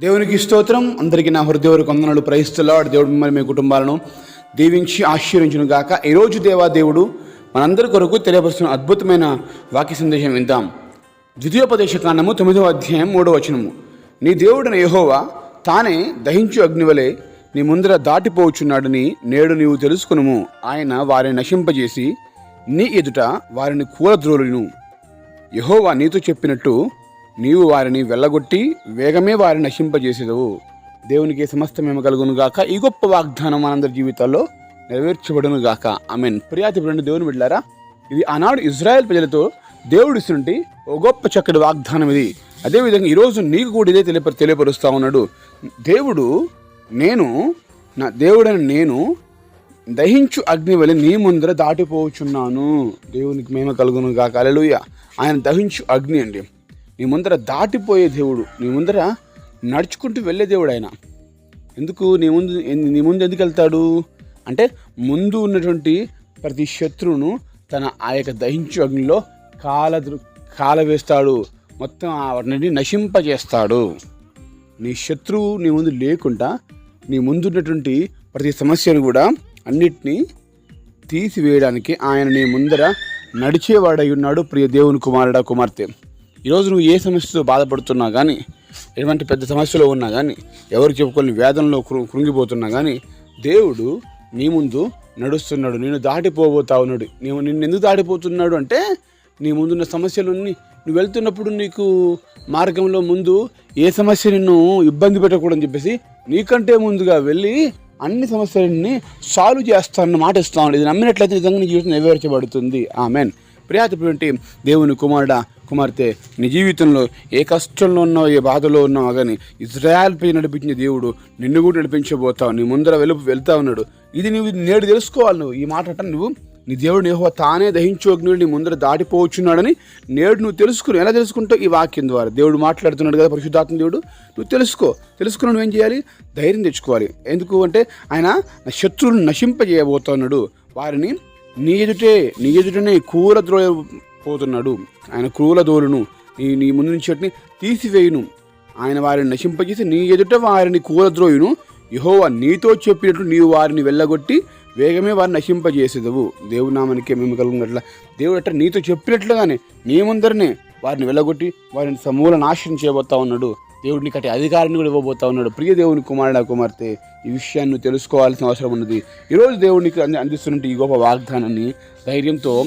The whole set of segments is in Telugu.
దేవునికి స్తోత్రం. అందరికీ నా హృదయవరకు వందనాలు. ప్రయిస్తున్నాడు దేవుడు మిమ్మల్ని మీ కుటుంబాలను దీవించి ఆశీర్వించును గాక. ఈరోజు దేవా దేవుడు మనందరి కొరకు తెలియపరుస్తున్న అద్భుతమైన వాక్య సందేశం విందాం. ద్వితీయోపదేశ కాండము తొమ్మిదవ అధ్యాయం మూడవ వచనము. నీ దేవుడిన యహోవా తానే దహించు అగ్నివలే నీ ముందర దాటిపోవచ్చున్నాడని నేడు నీవు తెలుసుకునుము. ఆయన వారిని నశింపజేసి నీ ఎదుట వారిని కూలద్రోలును. యహోవా నీతో చెప్పినట్టు నీవు వారిని వెళ్ళగొట్టి వేగమే వారిని నశింపజేసేదవు. దేవునికి సమస్త మేము కలుగును గాక ఈ గొప్ప వాగ్దానం మనందరి జీవితాల్లో నెరవేర్చబడును గాక. ఐ ప్రియాతి రెండు దేవుని బిడ్డారా ఇది ఆనాడు ఇజ్రాయెల్ ప్రజలతో దేవుడు ఇస్తుంటే ఓ గొప్ప చక్కటి వాగ్దానం ఇది. అదేవిధంగా ఈరోజు నీకు కూడా ఇదే తెలియ తెలియపరుస్తూ ఉన్నాడు. దేవుడు నేను నా దేవుడని నేను దహించు అగ్ని వలె నీ ముందర దాటిపోవచ్చున్నాను దేవునికి మేము కలుగును గాక అలెలుయ ఆయన దహించు అగ్ని అండి. నీ ముందర దాటిపోయే దేవుడు నీ ముందర నడుచుకుంటూ వెళ్ళే దేవుడు ఆయన. ఎందుకు నీ ముందు నీ ముందు ఎందుకు వెళ్తాడు? అంటే ముందు ఉన్నటువంటి ప్రతి శత్రువును తన ఆ యొక్క దహించు అగ్నిలో కాల కాల వేస్తాడు. మొత్తం ఆ వాటిని నశింపజేస్తాడు. నీ శత్రువు నీ ముందు లేకుండా నీ ముందున్నటువంటి ప్రతి సమస్యను కూడా అన్నిటినీ తీసివేయడానికి ఆయన నీ ముందర నడిచేవాడై ఉన్నాడు ప్రియ దేవుని కుమారుడా కుమార్తె. ఈరోజు నువ్వు ఏ సమస్యతో బాధపడుతున్నా కానీ ఎటువంటి పెద్ద సమస్యలో ఉన్నా కానీ ఎవరు చెప్పుకొని వేదనలో కృంగిపోతున్నా కానీ దేవుడు నీ ముందు నడుస్తున్నాడు. నేను దాటిపోబోతా ఉన్నాడు. నీవు నిన్ను ఎందుకు దాటిపోతున్నాడు అంటే నీ ముందున్న సమస్యలన్నీ నువ్వు వెళ్తున్నప్పుడు నీకు మార్గంలో ముందు ఏ సమస్య నిన్ను ఇబ్బంది పెట్టకూడదని చెప్పేసి నీకంటే ముందుగా వెళ్ళి అన్ని సమస్యలన్నీ సాల్వ్ చేస్తానన్న మాట ఇస్తాను ఇది నమ్మినట్లయితే నిజంగా నీ జీవితం నెరవేర్చబడుతుంది. ఆమెన్. ప్రియాతటువంటి దేవుని కుమారుడా కుమార్తె నీ జీవితంలో ఏ కష్టంలో ఉన్నావు ఏ బాధలో ఉన్నావు కానీ ఇజ్రాయల్పై నడిపించిన దేవుడు నిన్ను కూడా నడిపించబోతావు. నీ ముందర వెలుపు వెళ్తా ఉన్నాడు. ఇది నువ్వు నేడు తెలుసుకోవాలి నువ్వు. ఈ మాట అట నువ్వు. నీ దేవుడు నేహో తానే దహించోగ్నుడు నీ ముందర దాటిపోవచ్చున్నాడని నేడు నువ్వు తెలుసుకుని ఎలా తెలుసుకుంటావు? ఈ వాక్యం ద్వారా. దేవుడు మాట్లాడుతున్నాడు కదా పరిశుద్ధాత్మ దేవుడు. నువ్వు తెలుసుకో. తెలుసుకుని నువ్వేం చేయాలి? ధైర్యం తెచ్చుకోవాలి. ఎందుకు అంటే ఆయన నా శత్రువులను నశింపజేయబోతున్నాడు. వారిని నీ ఎదుటే నీ ఎదుటనే కూల పోతున్నాడు. ఆయన క్రూల దోలును నీ నీ ముందు నుంచి వాటిని తీసివేయును. ఆయన వారిని నశింపజేసి నీ ఎదుట వారిని కూలద్రోయును. యహోవా నీతో చెప్పినట్లు నీవు వారిని వెళ్ళగొట్టి వేగమే వారిని నశింపజేసేదవు. దేవుడి మేము కలుగునట్ల దేవుడు అట్ట నీతో చెప్పినట్లుగానే నీ ముందరనే వారిని వెళ్ళగొట్టి వారిని సమూల నాశనం చేయబోతా ఉన్నాడు. దేవుడిని కట్టి అధికారాన్ని కూడా ఇవ్వబోతా ఉన్నాడు. ప్రియ దేవుని కుమారుడు కుమార్తె ఈ విషయాన్ని తెలుసుకోవాల్సిన అవసరం ఉన్నది. ఈరోజు దేవుడికి అంది అందిస్తున్నట్టు ఈ గొప్ప వాగ్దానాన్ని ధైర్యంతో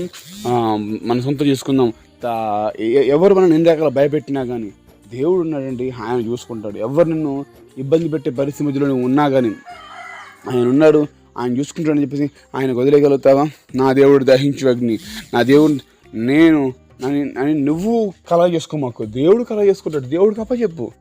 మన సొంతం చేసుకుందాం. తా- ఎవరు మనం ఎన్ని రకాల భయపెట్టినా కానీ దేవుడు ఉన్నాడండి ఆయన చూసుకుంటాడు. ఎవరు నిన్ను ఇబ్బంది పెట్టే పరిస్థితి మధ్యలో ఉన్నా కానీ ఆయన ఉన్నాడు ఆయన చూసుకుంటాడని చెప్పేసి ఆయన వదిలేయగలుగుతావా? నా దేవుడు దహించు అగ్ని. నా దేవుడు నేను అని నువ్వు కలగ చేసుకో మాకు. దేవుడు కలగ చేసుకుంటాడు. దేవుడు కప్ప చెప్పు.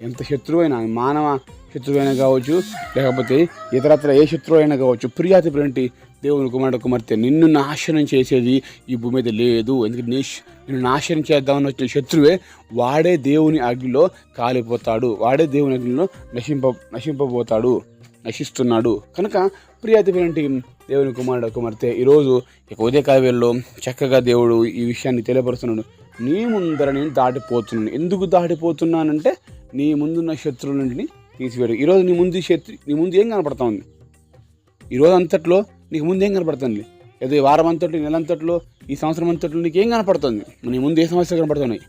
ఎంత శత్రువైనా మానవ శత్రువైనా కావచ్చు లేకపోతే ఇతరత్ర ఏ శత్రువు అయినా కావచ్చు ప్రియాతి ప్రింటి దేవుని కుమారుడు కుమార్తె నిన్ను నాశనం చేసేది ఈ భూమి మీద లేదు. ఎందుకంటే నీ నిన్ను నాశనం చేద్దామని వచ్చిన శత్రువే వాడే దేవుని అగ్నిలో కాలిపోతాడు. వాడే దేవుని అగ్నిలో నశింప నశింపబోతాడు. నశిస్తున్నాడు. కనుక ప్రియాతి ప్రింటి దేవుని కుమారుడు కుమార్తె ఈరోజు ఇక ఉదయకాల వేళలో చక్కగా దేవుడు ఈ విషయాన్ని తెలియపరుస్తున్నాడు. నీ ముందర నేను దాటిపోతున్నాను. ఎందుకు దాటిపోతున్నానంటే నీ ముందున్న శత్రువులన్నింటిని తీసివేయడు. ఈరోజు నీ ముందు శత్రు నీ ముందు ఏం కనపడతా ఉంది? ఈ రోజు అంతట్లో నీకు ముందు ఏం కనపడుతుంది ఏదో ఈ వారం అంతట్లో నెల అంతట్లో ఈ సంవత్సరం అంతట్లో నీకు ఏం కనపడుతుంది నీ ముందు ఏ సమస్యలు కనపడుతున్నాయి?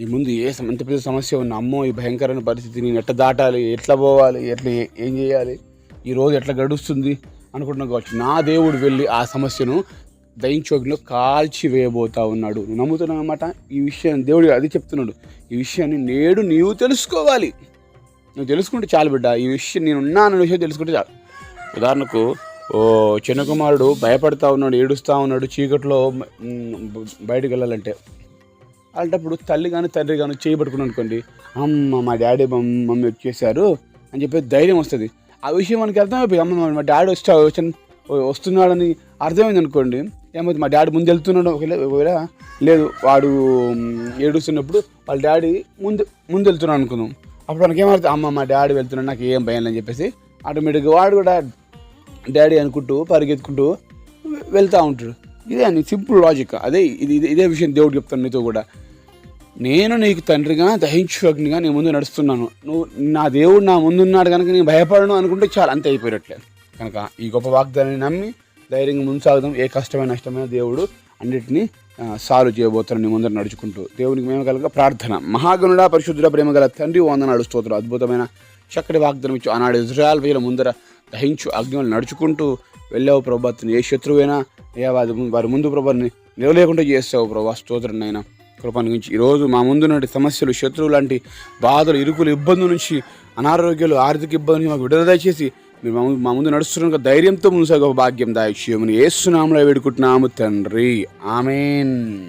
నీ ముందు ఏ సమ- ఎంత పెద్ద సమస్య ఉన్న అమ్మో ఈ భయంకరమైన పరిస్థితి నేను ఎట్లా దాటాలి ఎట్లా పోవాలి ఎట్లా ఏం చేయాలి ఈ రోజు ఎట్లా గడుస్తుంది అనుకుంటున్నావు కావచ్చు. నా దేవుడు వెళ్ళి ఆ సమస్యను దయించోగిలో కాల్చి వేయబోతా ఉన్నాడు. నువ్వు నమ్ముతున్నావు అనమాట ఈ విషయాన్ని దేవుడు అది చెప్తున్నాడు. ఈ విషయాన్ని నేడు నీవు తెలుసుకోవాలి. నువ్వు తెలుసుకుంటే చాలు బిడ్డ. ఈ విషయం నేను ఉన్నాను విషయం తెలుసుకుంటే చాలు. ఉదాహరణకు ఓ చిన్న కుమారుడు భయపడతా ఉన్నాడు ఏడుస్తూ ఉన్నాడు చీకట్లో బయటకు వెళ్ళాలంటే. అలాంటప్పుడు తల్లి కానీ తండ్రి కానీ చేయి అనుకోండి అమ్మ మా డాడీ మమ్మీ వచ్చేసారు అని చెప్పి ధైర్యం వస్తుంది. ఆ విషయం మనకి అర్థమైపోయి అమ్మ మా డాడీ వచ్చా వస్తున్నాడని అర్థమైంది అనుకోండి ఏమైతే మా డాడీ ముందు వెళ్తున్నాడు ఒకవేళ ఒకవేళ లేదు వాడు ఏడుస్తున్నప్పుడు వాళ్ళ డాడీ ముందు ముందు వెళ్తున్నాడు అనుకుందాం. అప్పుడు మనకి ఏమవుతుంది అమ్మ మా డాడీ వెళ్తున్నాడు నాకు ఏం భయం లేని చెప్పేసి ఆటోమేటిక్గా వాడు కూడా డాడీ అనుకుంటూ పరిగెత్తుకుంటూ వెళ్తూ ఉంటాడు. ఇదే అని సింపుల్ లాజిక్. అదే ఇది ఇది- ఇదే విషయం దేవుడు చెప్తాను నీతో కూడా. నేను నీకు తండ్రిగా దహించు అగ్నిగా నీ ముందు నడుస్తున్నాను. నువ్వు నా దేవుడు నా ముందున్నాడు కనుక నేను భయపడను అనుకుంటే చాలా అంతే అయిపోయినట్లే కనుక ఈ గొప్ప వాగ్దానాన్ని నమ్మి ధైర్యంగా ముందుసాగుదాం. ఏ కష్టమైన నష్టమైన దేవుడు అన్నిటినీ సాల్వ్ చేయబోతున్నాను నీ ముందర నడుచుకుంటూ దేవునికి మేము కనుక ప్రార్థన. మహాగణుడ పరిశుద్ధుడ ప్రేమ గల తండ్రి వందనాడు స్తోత్రం అద్భుతమైన చక్కటి వాగ్దానం ఇచ్చు ఆనాడు ఇజ్రాయల్ ప్రజల ముందర దహించు అగ్నిలు నడుచుకుంటూ వెళ్ళావు ప్రభాత్ని ఏ శత్రువైనా ఏ వారి వారి ముందు ప్రభాని నిలవలేకుండా చేస్తావు ప్రభా. స్తోత్రం నైనా కృపను గురించి ఈరోజు మా ముందున్నటి సమస్యలు శత్రువు లాంటి బాధలు ఇరుకులు ఇబ్బందుల నుంచి అనారోగ్యాలు ఆర్థిక ఇబ్బందులు మాకు విడుదల దయచేసి మీరు మా ముందు- మా ముందు నడుస్తున్న ధైర్యంతో ముందుసాగ భాగ్యం దాయిష్యమని ఏసునామలో వేడుకుంటున్నాము తండ్రి. ఆమెన్.